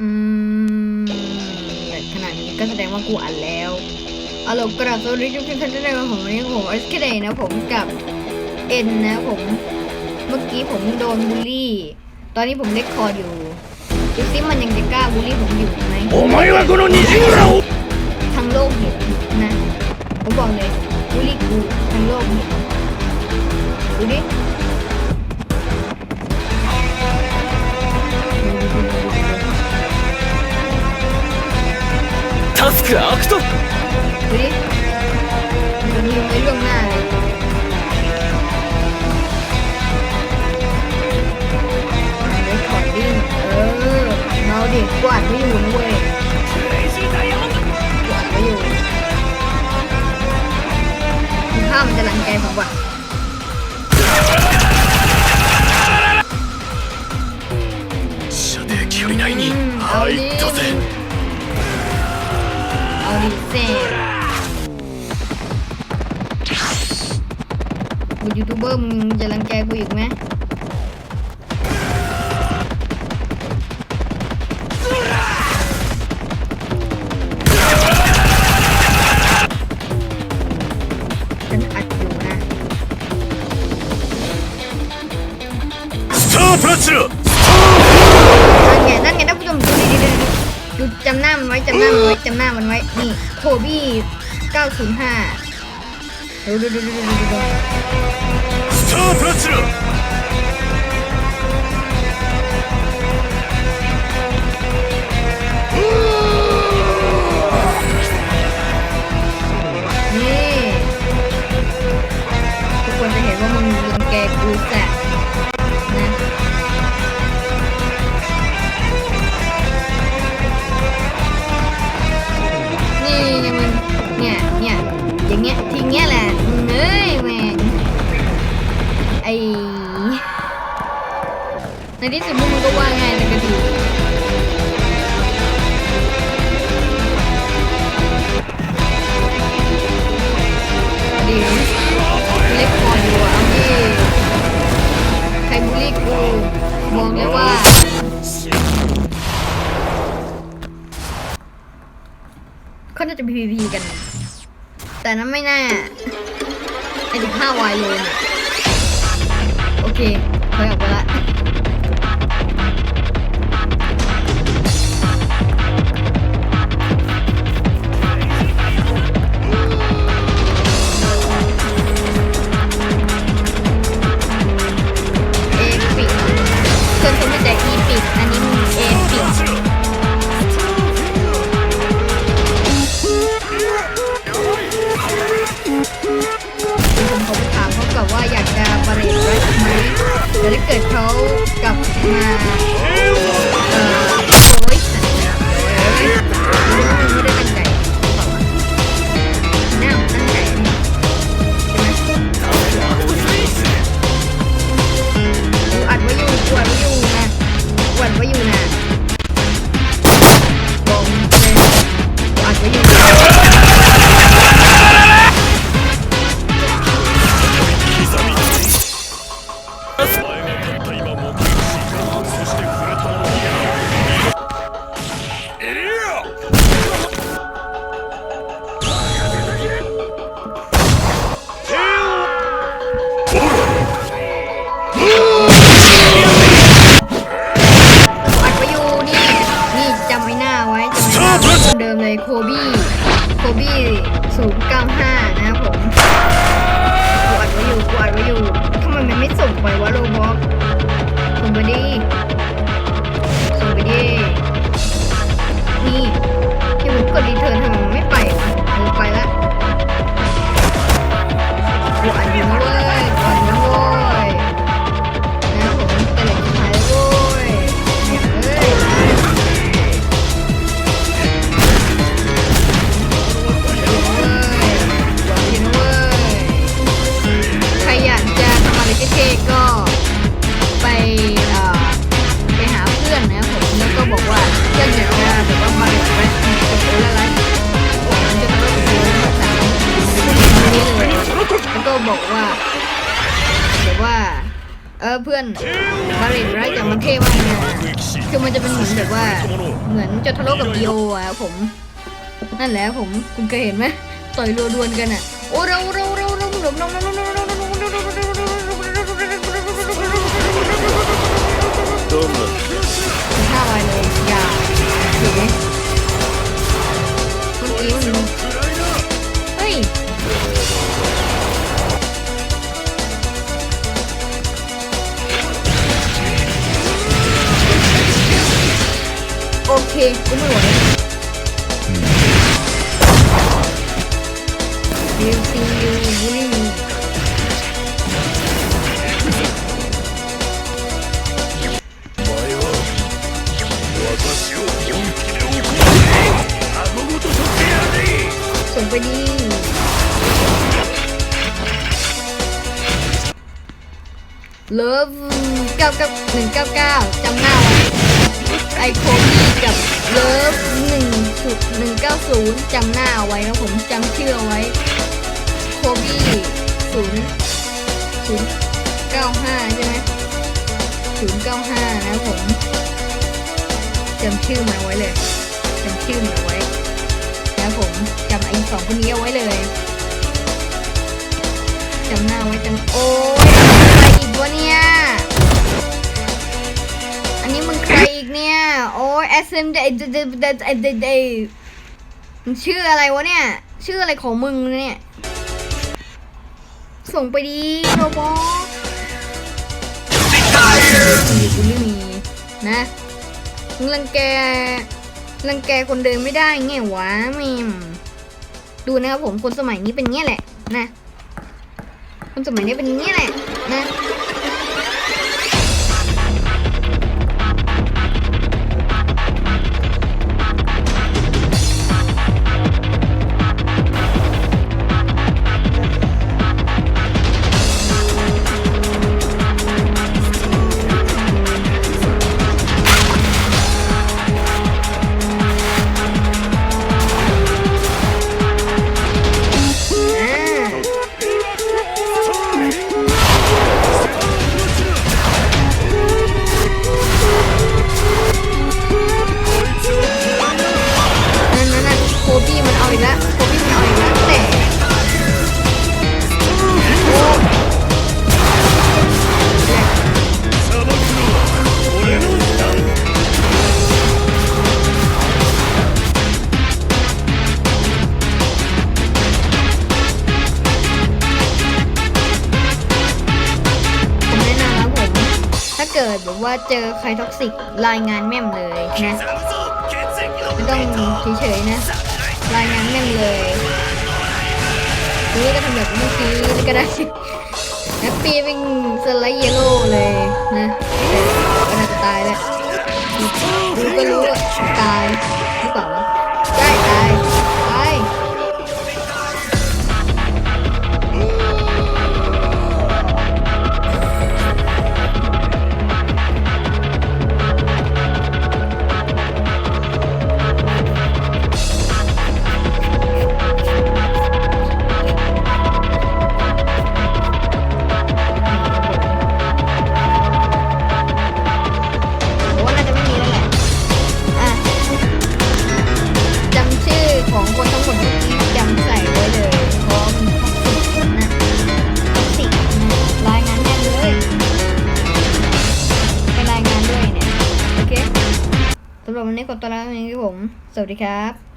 อืมขนาดนี้ก็แสดงว่ากูอ่านแล้วอารมณ์กระดาษโซลิดทุกท่นได้ไหมผมวันนี้ผมเอสเคเดนะผมกับเอ็นนะผม เมื่อกี้ผมโดนบูลลี่ ตอนนี้ผมเล็กคออยู่ดูซิมันยังจะกล้าบูลลี่ผมอยู่ไหมทั้งโลกเห็นนะ ผมบอกเลยบูลลี่กูทางโลกเห็นดูดิ クアクト ดูดิมันมีไว้ล่วงหน้าเลยเรคคอร์ดิ้งเออเมาดิกวาดไม่อยู่นะเว้ยกวาดไม่อยู่คุณข้ามันจะรังแกผมว่ะ 射程距離内に入ったぜ เอาดิเซ่กูยูทูบเบอร์มึงจะรังแกกูอีกไหม ฉันอัดอยู่นะ スタープラチナ จำหน้ามันไว้จำหน้ามันไว้จำหน้ามันไว้ นี่โคบี้ 905 ดูดูดูดูดูดูดู スタープラチナ ในที่สุดพวกมึงก็ว่าไงแต่กันทีดีเล็กพออยู่อะเอาดิใครบูลลี่กูมองเลยว่าเขาน่าจะ PVP กัน แต่นั้นไม่แน่ไอ้สิบห้าวายเลยเนี่ยโอเคถอยออกไปละ แต่ถ้าเกิดเขากลับมา โคบี้โคบี้ศูนย์เก้าห้านะครับผมกวาดไว้อยู่กวาดไว้อยู่ทำไมมันไม่ส่งไปวะโรบอทส่งไปดิส่งไปดิ บอกว่าแบบว่า เออเพื่อนบาริไรจากมันเท่ากนะคือมันจะเป็นเหมือนแบบว่า เหมือนจะทะเลาะกับดีโออะผม นั่นแหละผมคุณเคยเห็นไหมต่อยรัวดวนกันอะ โอ้เราเราเรา 오케이 꿈을 원해 뮤지유 무리 Somebody. Love, cao cấp mình cao cao, trong nào. Ai khốn ศูนย์จำหน้าไว้นะผมจำชื่อไว้ โคบี้ศูนย์ศูนย์เก้าห้าใช่ไหมศูนย์เก้าห้านะผมจำชื่อมาไว้เลยจำชื่อมาไว้นะผมจำไอ้สองคนนี้เอาไว้เลยจำหน้าไว้จำโอ้ยอะไรอีกวะเนี่ยอันนี้มึงใครอีกเนี่ยโอ้ย SM เดเดเดเดเดเดเด มึงชื่ออะไรวะเนี่ย ชื่ออะไรของมึงเนี่ย ส่งไปดีโรบอมีกูไม่มีนะมึงรังแกรังแกคนเดินไม่ได้ไงวะม่มดูนะครับผมคนสมัยนี้เป็นเงี้ยแหละนะ คนสมัยนี้เป็นเงี้ยแหละนะ เกิดแบบว่าเจอใครท็อกซิกรายงานแม่มเลยนะไม่ต้องเฉยๆนะ รายงานแม่มเลยนี่ก็ทำแบบเมื่อกี้ก็ได้แฮปปี้วิ่งสไลด์เยลโล่เลยนะแต่ก็น่าจะตายแล้วดูก็รู้ สวัสดีครับ